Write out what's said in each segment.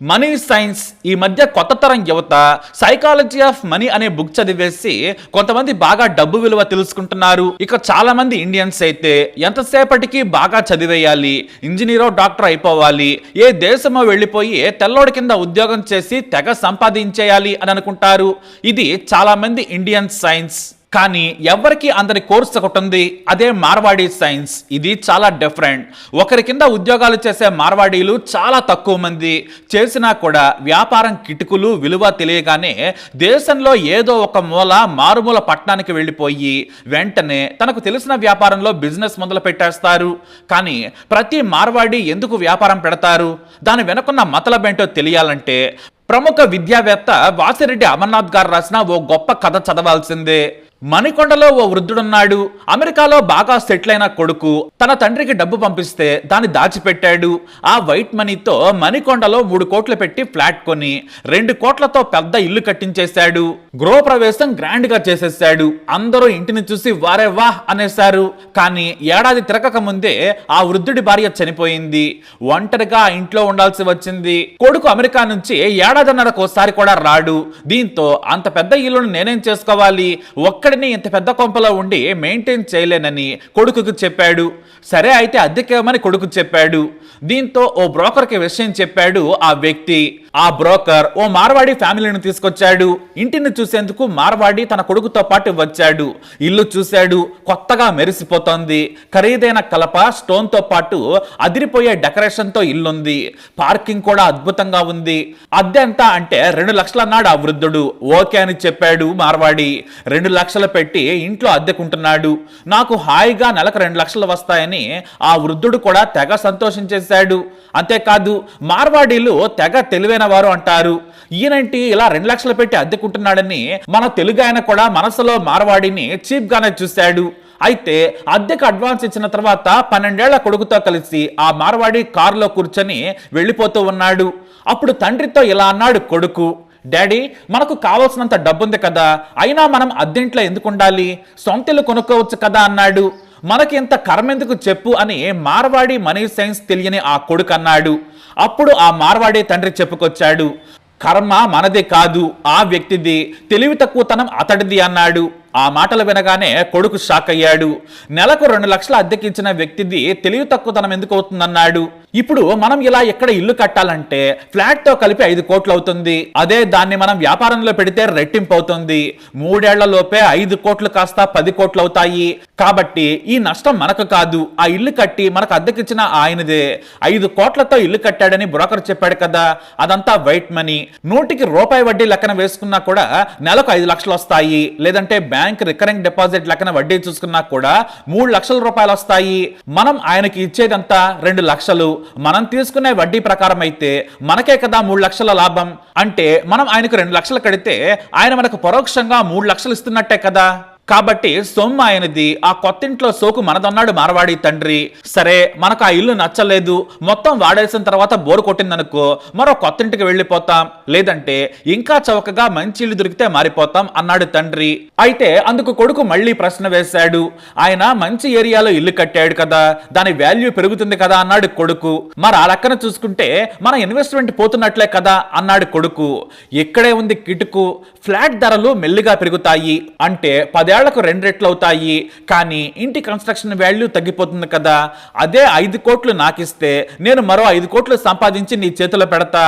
Money science ఈ మధ్య కొత్త తరం యువత సైకాలజీ ఆఫ్ మనీ అనే బుక్ చదివేసి కొంతమంది బాగా డబ్బు విలువ తెలుసుకుంటున్నారు. ఇక చాలా మంది ఇండియన్స్ అయితే ఎంతసేపటికి బాగా చదివేయాలి ఇంజనీరో డాక్టర్ అయిపోవాలి ఏ దేశమో వెళ్ళిపోయి తెల్లోడి కింద ఉద్యోగం చేసి తెగ సంపాదించేయాలి అని అనుకుంటారు. ఇది చాలా మంది ఇండియన్ సైన్స్ కానీ ఎవరికి అందరి కోర్స్ ఒకటి ఉంది అదే మార్వాడీ సైన్స్. ఇది చాలా డిఫరెంట్ ఒకరి కింద ఉద్యోగాలు చేసే మార్వాడీలు చాలా తక్కువ మంది. చేసినా కూడా వ్యాపారం కిటుకులు విలువ తెలియగానే దేశంలో ఏదో ఒక మూల మారుమూల పట్టణానికి వెళ్ళిపోయి వెంటనే తనకు తెలిసిన వ్యాపారంలో బిజినెస్ మొదలు పెట్టేస్తారు. కానీ ప్రతి మార్వాడీ ఎందుకు వ్యాపారం పెడతారు? దాని వెనుకున్న మతలబేంటో తెలియాలంటే ప్రముఖ విద్యావేత్త వాసిరెడ్డి అమర్నాథ్ గారు రాసిన ఓ గొప్ప కథ చదవాల్సిందే. మణికొండలో ఓ వృద్ధుడున్నాడు. అమెరికాలో బాగా సెటిల్ అయిన కొడుకు. తన తండ్రికి డబ్బు పంపిస్తే దాన్ని దాచిపెట్టాడు. ఆ వైట్ మనీతో మణికొండలో మూడు కోట్లు పెట్టి ఫ్లాట్ కొని రెండు కోట్లతో పెద్ద ఇల్లు కట్టించేశాడు. గృహప్రవేశం గ్రాండ్గా చేసేసాడు అందరూ ఇంటిని చూసి వారే వాహ్ అనేశారు. కానీ ఏడాది తిరగక ముందే ఆ వృద్ధుడి భార్య చనిపోయింది. ఒంటరిగా ఇంట్లో ఉండాల్సి వచ్చింది. కొడుకు అమెరికా నుంచి ఏడాది ఏడాదిన్నరకు ఒకసారి కూడా రాడు. దీంతో అంత పెద్ద ఇల్లును నేనేం చేసుకోవాలి? ఒక్కడిని ఇంత పెద్ద కొంపలో ఉండి మెయింటైన్ చేయలేనని కొడుకుకు చెప్పాడు. సరే అయితే అద్దెకేమని కొడుకు చెప్పాడు. దీంతో ఓ బ్రోకర్కి విషయం చెప్పాడు ఆ వ్యక్తి. ఆ బ్రోకర్ ఓ మార్వాడి ఫ్యామిలీని తీసుకొచ్చాడు. ఇంటిని చూసేందుకు మార్వాడి తన కొడుకుతో పాటు వచ్చాడు. ఇల్లు చూశాడు కొత్తగా మెరిసిపోతోంది. ఖరీదైన కలప స్టోన్తో పాటు అదిరిపోయే డెకరేషన్తో ఇల్లుంది. పార్కింగ్ కూడా అద్భుతంగా ఉంది. అద్దె ఎంత అంటే రెండు లక్షలు అన్నాడు ఆ వృద్ధుడు. ఓకే అని చెప్పాడు మార్వాడి. రెండు లక్షలు పెట్టి ఇంట్లో అద్దెకుంటున్నాడు. నాకు హాయిగా నెలకు రెండు లక్షలు వస్తాయని ఆ వృద్ధుడు కూడా తెగ సంతోషించేశాడు. అంతేకాదు మార్వాడీలు తెగ తెలివైన వారు అంటారు. ఈయనంటి ఇలా రెండు లక్షలు పెట్టి అద్దెకుంటున్నాడని మన తెలుగు ఆయన కూడా మనసులో మార్వాడిని చీప్ గానే చూశాడు. అయితే అద్దెకు అడ్వాన్స్ ఇచ్చిన తర్వాత పన్నెండేళ్ళ కొడుకుతో కలిసి ఆ మార్వాడి కారులో కూర్చొని వెళ్ళిపోతూ ఉన్నాడు. అప్పుడు తండ్రితో ఇలా అన్నాడు కొడుకు డాడీ మనకు కావాల్సినంత డబ్బుంది కదా అయినా మనం అద్దెంట్లో ఎందుకు ఉండాలి? సొంతలు కొనుక్కోవచ్చు కదా అన్నాడు. మనకి ఇంత కర్మెందుకు చెప్పు అని మార్వాడి మనీ సైన్స్ తెలియని ఆ కొడుకు అన్నాడు. అప్పుడు ఆ మార్వాడి తండ్రి చెప్పుకొచ్చాడు. కర్మ మనది కాదు ఆ వ్యక్తిది తెలివి తక్కువతనం అతడిది అన్నాడు. ఆ మాటలు వినగానే కొడుకు షాక్ అయ్యాడు. నెలకు రెండు లక్షలు అద్దెకించిన వ్యక్తిది తెలివి తక్కువతనం ఎందుకు అవుతుందన్నాడు. ఇప్పుడు మనం ఇలా ఎక్కడ ఇల్లు కట్టాలంటే ఫ్లాట్తో కలిపి ఐదు కోట్లు అవుతుంది. అదే దాన్ని మనం వ్యాపారంలో పెడితే రెట్టింపు అవుతుంది. మూడేళ్ళ లోపే ఐదు కోట్లు కాస్త పది కోట్లు అవుతాయి. కాబట్టి ఈ నష్టం మనకు కాదు. ఆ ఇల్లు కట్టి మనకు అద్దెకిచ్చిన ఆయనదే. ఐదు కోట్లతో ఇల్లు కట్టాడని బ్రోకర్ చెప్పాడు కదా. అదంతా వైట్ మనీ. నూటికి రూపాయి వడ్డీ లెక్కన వేసుకున్నా కూడా నెలకు ఐదు లక్షలు వస్తాయి. లేదంటే బ్యాంక్ రికరింగ్ డిపాజిట్ లెక్కన వడ్డీ చూసుకున్నా కూడా మూడు లక్షల రూపాయలు వస్తాయి. మనం ఆయనకి ఇచ్చేదంతా రెండు లక్షలు. మనం తీసుకునే వడ్డీ ప్రకారం అయితే మనకే కదా మూడు లక్షల లాభం. అంటే మనం ఆయనకు రెండు లక్షలు కడితే ఆయన మనకు పరోక్షంగా మూడు లక్షలు ఇస్తున్నట్టే కదా. కాబట్టి సొమ్ము ఆయనది. ఆ కొత్తింట్లో సోకు మనదన్నాడు మారవాడి తండ్రి. సరే మనకు ఆ ఇల్లు నచ్చలేదు. మొత్తం వాడేసిన తర్వాత బోరు కొట్టిందనుకో మరో కొత్తింటికి వెళ్ళిపోతాం. లేదంటే ఇంకా చౌకగా మంచి ఇల్లు దొరికితే మారిపోతాం అన్నాడు తండ్రి. అయితే అందుకు కొడుకు మళ్ళీ ప్రశ్న వేశాడు. ఆయన మంచి ఏరియాలో ఇల్లు కట్టాడు కదా దాని వాల్యూ పెరుగుతుంది కదా అన్నాడు కొడుకు. మరి ఆ లెక్కన చూసుకుంటే మన ఇన్వెస్ట్మెంట్ పోతున్నట్లే కదా అన్నాడు కొడుకు. ఇక్కడే ఉంది కిటుకు. ఫ్లాట్ ధరలు మెల్లిగా పెరుగుతాయి. అంటే పదేళ్ళకు రెండు రెట్లు అవుతాయి. కానీ ఇంటి కన్స్ట్రక్షన్ వాల్యూ తగ్గిపోతుంది కదా. అదే ఐదు కోట్లు నాకిస్తే నేను మరో ఐదు కోట్లు సంపాదించి నీ చేతిలో పెడతా.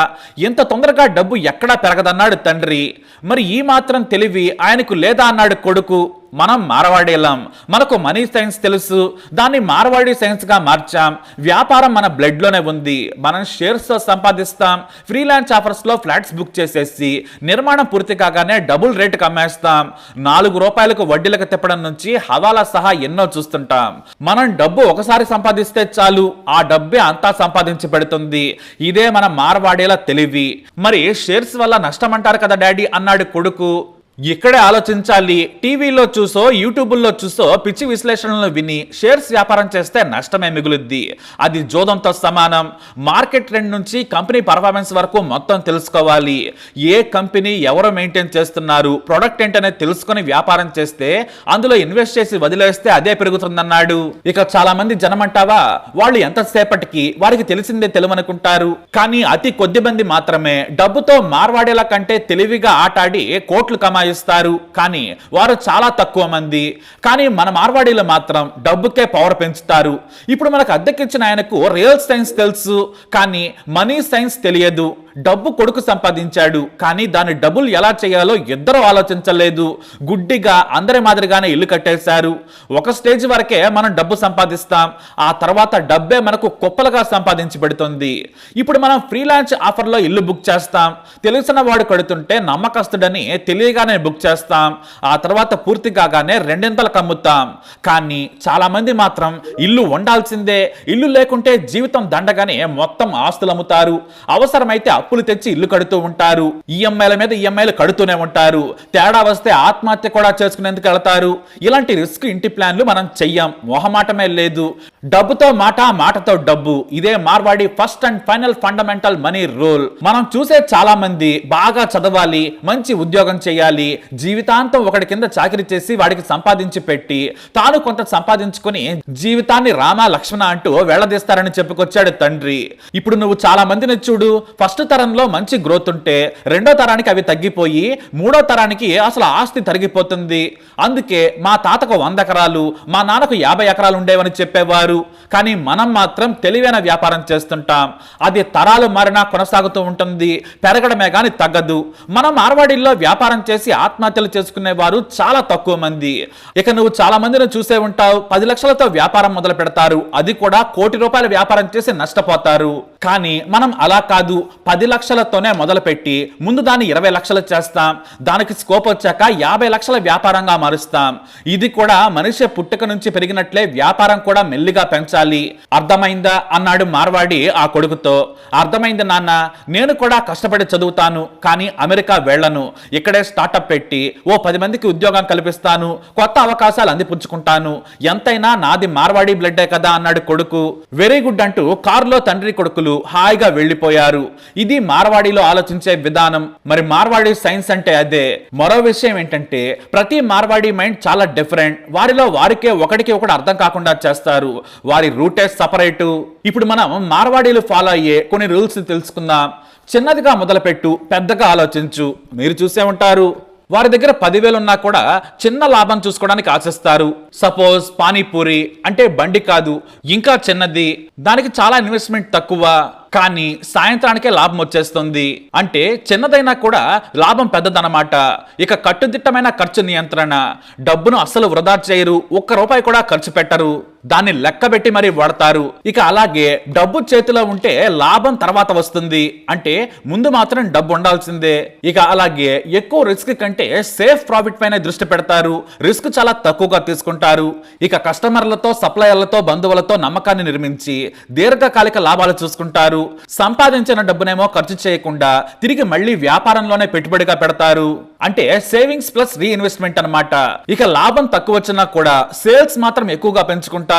ఇంత తొందరగా డబ్బు ఎక్కడా పెరగదన్నాడు తండ్రి. మరి ఈ మాత్రం తెలివి ఆయనకు లేదా అన్నాడు కొడుకు? మనం మారవాడేలాం మనకు మనీ సైన్స్ తెలుసు. దాన్ని మారవాడి సైన్స్గా మార్చాం. వ్యాపారం మన బ్లడ్లోనే ఉంది. మనం షేర్స్తో సంపాదిస్తాం. ఫ్రీలాన్స్ ఆఫర్స్లో ఫ్లాట్స్ బుక్ చేసేసి నిర్మాణం పూర్తి కాగానే డబుల్ రేటుకి అమ్మేస్తాం నాలుగు రూపాయలకు వడ్డీలకు తిప్పడం నుంచి హవాలా సహా ఎన్నో చూస్తుంటాం. మనం డబ్బు ఒకసారి సంపాదిస్తే చాలు. ఆ డబ్బే అంతా సంపాదించి పెడుతుంది. ఇదే మన మారవాడేలా తెలివి. మరి షేర్స్ వల్ల నష్టం అంటారు కదా డాడీ? అన్నాడు కొడుకు. ఇక్కడే ఆలోచించాలి. టీవీలో చూసో యూట్యూబ్లో చూసో పిచ్చి విశ్లేషణలు విని షేర్స్ వ్యాపారం చేస్తే నష్టమే మిగులుద్ది. అది జోదంతో సమానం. మార్కెట్ ట్రెండ్ నుంచి కంపెనీ పర్ఫార్మెన్స్ వరకు మొత్తం తెలుసుకోవాలి. ఏ కంపెనీ ఎవరు మెయింటైన్ చేస్తున్నారు ప్రొడక్ట్ ఏంటనేది తెలుసుకొని వ్యాపారం చేస్తే అందులో ఇన్వెస్ట్ చేసి వదిలేస్తే అదే పెరుగుతుందన్నాడు. ఇక చాలా మంది జనమంటావా? వాళ్ళు ఎంతసేపటికి? వారికి తెలిసిందే తెలివనుకుంటారు. కానీ అతి కొద్ది మంది మాత్రమే. డబ్బుతో మార్వాడేల కంటే తెలివిగా ఆటాడి కోట్లు ఇస్తారు కానీ వారు చాలా తక్కువ మంది. కానీ మన మార్వాడీలు మాత్రం డబ్బుకే పవర్ పెంచుతారు. ఇప్పుడు మనకు అద్దెకిచ్చిన ఆయనకు రియల్ సైన్స్ తెలుసు. కానీ మనీ సైన్స్ తెలియదు. డబ్బు కొడుకు సంపాదించాడు. కానీ దాని డబ్బులు ఎలా చేయాలో ఇద్దరు ఆలోచించలేదు. గుడ్డిగా అందరి మాదిరిగానే ఇల్లు కట్టేశారు. ఒక స్టేజ్ వరకే మనం డబ్బు సంపాదిస్తాం. ఆ తర్వాత డబ్బే మనకు కుప్పలుగా సంపాదించి పెడుతుంది. ఇప్పుడు మనం ఫ్రీలాన్స్ ఆఫర్లో ఇల్లు బుక్ చేస్తాం. తెలిసిన వాడు కడుతుంటే నమ్మకస్తుడని తెలియగానే బుక్ చేస్తాం. ఆ తర్వాత పూర్తి కాగానే రెండింతలకు అమ్ముతాం కానీ చాలా మంది మాత్రం ఇల్లు ఉండాల్సిందే ఇల్లు లేకుంటే జీవితం దండగానే మొత్తం ఆస్తులు అమ్ముతారు అవసరమైతే అప్పులు తెచ్చి ఇల్లు కడుతూ ఉంటారు. ఈఎంఐల మీద ఈఎంఐలు కడుతూనే ఉంటారు. తేడా వస్తే ఆత్మహత్య కూడా చేసుకునేందుకు వెళ్తారు. ఇలాంటి రిస్క్ ఇంటి ప్లాన్లు మనం చెయ్యం. మొహమాటమే లేదు. డబ్బుతో మాట మాటతో డబ్బు. ఇదే Marwari first and final fundamental money rule. మనం చూసే చాలా మంది బాగా చదవాలి మంచి ఉద్యోగం చేయాలి జీవితాంతం ఒకటి కింద చాకరీ చేసి వాడికి సంపాదించి పెట్టి తాను కొంత సంపాదించుకొని జీవితాన్ని రామ లక్ష్మణ అంటూ వేళదీస్తారని చెప్పుకొచ్చాడు తండ్రి. ఇప్పుడు నువ్వు చాలా మందిని చూడు. ఫస్ట్ తరంలో మంచి గ్రోత్ ఉంటే రెండో తరానికి అవి తగ్గిపోయి మూడో తరానికి అసలు ఆస్తి తరిగిపోతుంది. అందుకే మా తాతకు వంద ఎకరాలు మా నాన్నకు యాభై ఎకరాలు ఉండేవని చెప్పేవారు. కానీ మనం మాత్రం తెలివైన వ్యాపారం చేస్తుంటాం. అది తరాలు మారినా కొనసాగుతూ ఉంటుంది. పెరగడమే కానీ తగ్గదు. మనం మార్వాడిల్లో వ్యాపారం చేసి ఆత్మహత్యలు చేసుకునే వారు చాలా తక్కువ మంది. ఇక నువ్వు చాలా మందిని చూసే ఉంటావు పది లక్షలతో వ్యాపారం మొదలు పెడతారు. అది కూడా కోటి రూపాయల వ్యాపారం చేసి నష్టపోతారు. కానీ మనం అలా కాదు పది లక్షలతోనే మొదలుపెట్టి ముందు దాన్ని ఇరవై లక్షలు చేస్తాం. దానికి స్కోప్ వచ్చాక యాభై లక్షల వ్యాపారంగా మారుస్తాం. ఇది కూడా మనిషి పుట్టుక నుంచి పెరిగినట్లే వ్యాపారం కూడా మెల్లిగా పెంచాలి. అర్థమైందా? అన్నాడు మార్వాడి ఆ కొడుకుతో. అర్థమైంది నాన్న నేను కూడా కష్టపడి చదువుతాను కానీ అమెరికా వెళ్ళను. ఇక్కడే స్టార్టప్ పెట్టి ఓ పది మందికి ఉద్యోగం కల్పిస్తాను కొత్త అవకాశాలు అందిపుచ్చుకుంటాను ఎంతైనా నాది మార్వాడి బ్లడ్డే కదా అన్నాడు కొడుకు. వెరీ గుడ్ అంటూ కారులో తండ్రి కొడుకులు హాయిగా వెళ్ళిపోయారు. ఇది మార్వాడిలో ఆలోచించే విధానం. మరి మార్వాడి సైన్స్ అంటే అదే. మరో విషయం ఏంటంటే ప్రతి మార్వాడి మైండ్ చాలా డిఫరెంట్. వారిలో వారికే ఒకటికి ఒకటి అర్థం కాకుండా చేస్తారు. వారి రూటే సపరేటు. ఇప్పుడు మనం మార్వాడీలు ఫాలో అయ్యే కొన్ని రూల్స్ తెలుసుకుందాం. చిన్నదిగా మొదలుపెట్టు పెద్దగా ఆలోచించు. మీరు చూసే ఉంటారు. వారి దగ్గర పదివేలు ఉన్నా కూడా చిన్న లాభం చూసుకోవడానికి ఆశిస్తారు. సపోజ్ పానీపూరి అంటే బండి కాదు ఇంకా చిన్నది. దానికి చాలా ఇన్వెస్ట్మెంట్ తక్కువ. కానీ సాయంత్రానికే లాభం వచ్చేస్తుంది. అంటే చిన్నదైనా కూడా లాభం పెద్దదన్నమాట. ఇక కట్టుదిట్టమైన ఖర్చు నియంత్రణ. డబ్బును అస్సలు వృధా చేయరు. ఒక్క రూపాయి కూడా ఖర్చు పెట్టరు. దాన్ని లెక్కబెట్టి మరీ వాడతారు. ఇక అలాగే డబ్బు చేతిలో ఉంటే లాభం తర్వాత వస్తుంది. అంటే ముందు మాత్రం డబ్బు ఉండాల్సిందే. ఇక అలాగే ఎక్కువ రిస్క్ కంటే సేఫ్ ప్రాఫిట్ పైన దృష్టి పెడతారు. రిస్క్ చాలా తక్కువగా తీసుకుంటారు. ఇక కస్టమర్లతో సప్లయర్లతో బంధువులతో నమ్మకాన్ని నిర్మించి దీర్ఘకాలిక లాభాలు చూసుకుంటారు. సంపాదించిన డబ్బునేమో ఖర్చు చేయకుండా తిరిగి మళ్ళీ వ్యాపారంలోనే పెట్టుబడిగా పెడతారు. అంటే సేవింగ్స్ ప్లస్ రీఇన్వెస్ట్మెంట్ అన్నమాట. ఇక లాభం తక్కువ వచ్చినా కూడా సేల్స్ మాత్రం ఎక్కువగా పెంచుకుంటారు.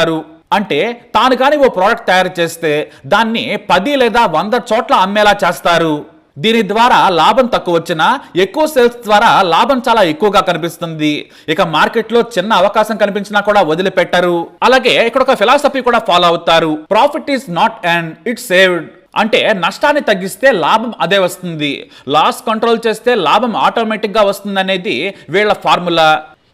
అంటే తాను కానీ ఓ ప్రోడక్ట్ తయారు చేస్తే దాన్ని పది లేదా వంద చోట్ల అమ్మేలా చేస్తారు. దీని ద్వారా లాభం తక్కువ వచ్చినా ఎక్కువ సేల్స్ ద్వారా లాభం చాలా ఎక్కువగా కనిపిస్తుంది. ఇక మార్కెట్లో చిన్న అవకాశం కనిపించినా కూడా వదిలిపెట్టరు. అలాగే ఇక్కడ ఒక ఫిలాసఫీ కూడా ఫాలో అవుతారు. Profit is not and it saved అంటే నష్టాన్ని తగ్గిస్తే లాభం అదే వస్తుంది. లాస్ కంట్రోల్ చేస్తే లాభం ఆటోమేటిక్గా వస్తుంది అనేది వీళ్ళ ఫార్ములా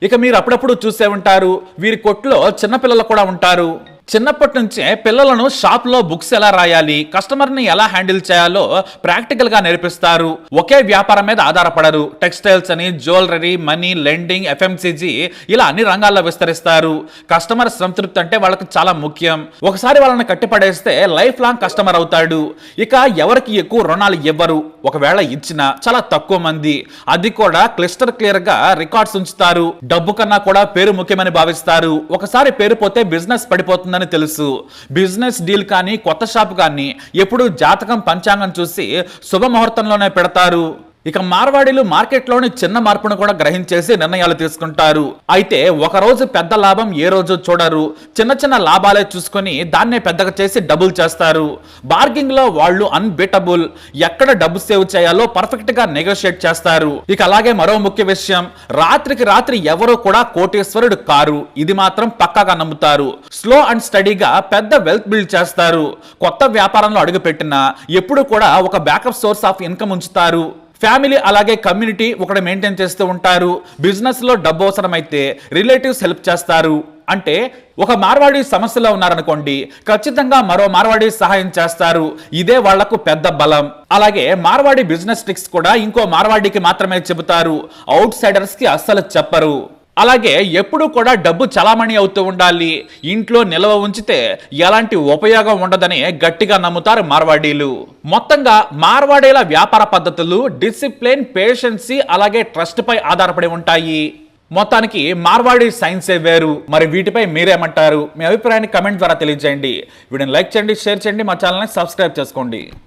ఇక మీరు అప్పుడప్పుడు చూసే ఉంటారు. వీరి కొట్లో చిన్నపిల్లలు కూడా ఉంటారు. చిన్నప్పటి నుంచే పిల్లలను షాప్లో బుక్స్ ఎలా రాయాలి కస్టమర్ని ఎలా హ్యాండిల్ చేయాలో ప్రాక్టికల్గా నేర్పిస్తారు. ఒకే వ్యాపారం మీద ఆధారపడరు. టెక్స్టైల్స్ అని జ్యువెలరీ మనీ లెండింగ్ ఎఫ్ఎంసీజీ ఇలా అన్ని రంగాల్లో విస్తరిస్తారు. కస్టమర్ సంతృప్తి అంటే వాళ్ళకి చాలా ముఖ్యం. ఒకసారి వాళ్ళని కట్టిపడేస్తే లైఫ్ లాంగ్ కస్టమర్ అవుతాడు. ఇక ఎవరికి ఎక్కువ రుణాలు ఇవ్వరు. ఒకవేళ ఇచ్చినా చాలా తక్కువ మంది. అది కూడా క్లిస్టర్ క్లియర్గా రికార్డ్స్ ఉంచుతారు. డబ్బు కన్నా కూడా పేరు ముఖ్యమని భావిస్తారు. ఒకసారి పేరు పోతే బిజినెస్ పడిపోతుందని తెలుసు. బిజినెస్ డీల్ కానీ కొత్త షాప్ కానీ ఎప్పుడు జాతకం పంచాంగం చూసి శుభ ముహూర్తంలోనే పెడతారు. ఇక మార్వాడీలు మార్కెట్లోని చిన్న మార్పును కూడా గ్రహించేసి నిర్ణయాలు తీసుకుంటారు. అయితే ఒకరోజు పెద్ద లాభం ఏ రోజు చూడరు. చిన్న చిన్న లాభాలే చూసుకొని దాన్నే పెద్దగా చేసి డబుల్ చేస్తారు. బార్గింగ్లో వాళ్ళు అన్బీటబుల్. ఎక్కడ డబ్బు సేవ్ చేయాలో పర్ఫెక్ట్గా నెగోషియేట్ చేస్తారు. ఇక అలాగే మరో ముఖ్య విషయం రాత్రికి రాత్రి ఎవరో కూడా కోటేశ్వరుడు కారు. ఇది మాత్రం పక్కాగా నమ్ముతారు. స్లో అండ్ స్టడీగా పెద్ద వెల్త్ బిల్డ్ చేస్తారు. కొత్త వ్యాపారంలో అడుగుపెట్టినా ఎప్పుడు కూడా ఒక బ్యాకప్ సోర్స్ ఆఫ్ ఇన్కమ్ ఉంచుతారు. ఫ్యామిలీ అలాగే కమ్యూనిటీ ఒకటి మెయింటైన్ చేస్తూ ఉంటారు. బిజినెస్లో డబ్బు అవసరమైతే రిలేటివ్స్ హెల్ప్ చేస్తారు. అంటే ఒక మార్వాడి సమస్యలో ఉన్నారనుకోండి ఖచ్చితంగా మరో మార్వాడి సహాయం చేస్తారు. ఇదే వాళ్ళకు పెద్ద బలం. అలాగే మార్వాడి బిజినెస్ ట్రిక్స్ కూడా ఇంకో మార్వాడికి మాత్రమే చెబుతారు. అవుట్ సైడర్స్కి అస్సలు చెప్పరు. అలాగే ఎప్పుడు కూడా డబ్బు చలామణి అవుతూ ఉండాలి. ఇంట్లో నిల్వ ఉంచితే ఎలాంటి ఉపయోగం ఉండదని గట్టిగా నమ్ముతారు మార్వాడీలు. మొత్తంగా మార్వాడీల వ్యాపార పద్ధతులు డిసిప్లిన్ పేషెన్సీ అలాగే ట్రస్ట్ పై ఆధారపడి ఉంటాయి. మొత్తానికి మార్వాడి సైన్సే వేరు. మరి వీటిపై మీరేమంటారు? మీ అభిప్రాయాన్ని కమెంట్ ద్వారా తెలియజేయండి. వీడియోని లైక్ చేయండి షేర్ చేయండి మా ఛానల్ని సబ్స్క్రైబ్ చేసుకోండి.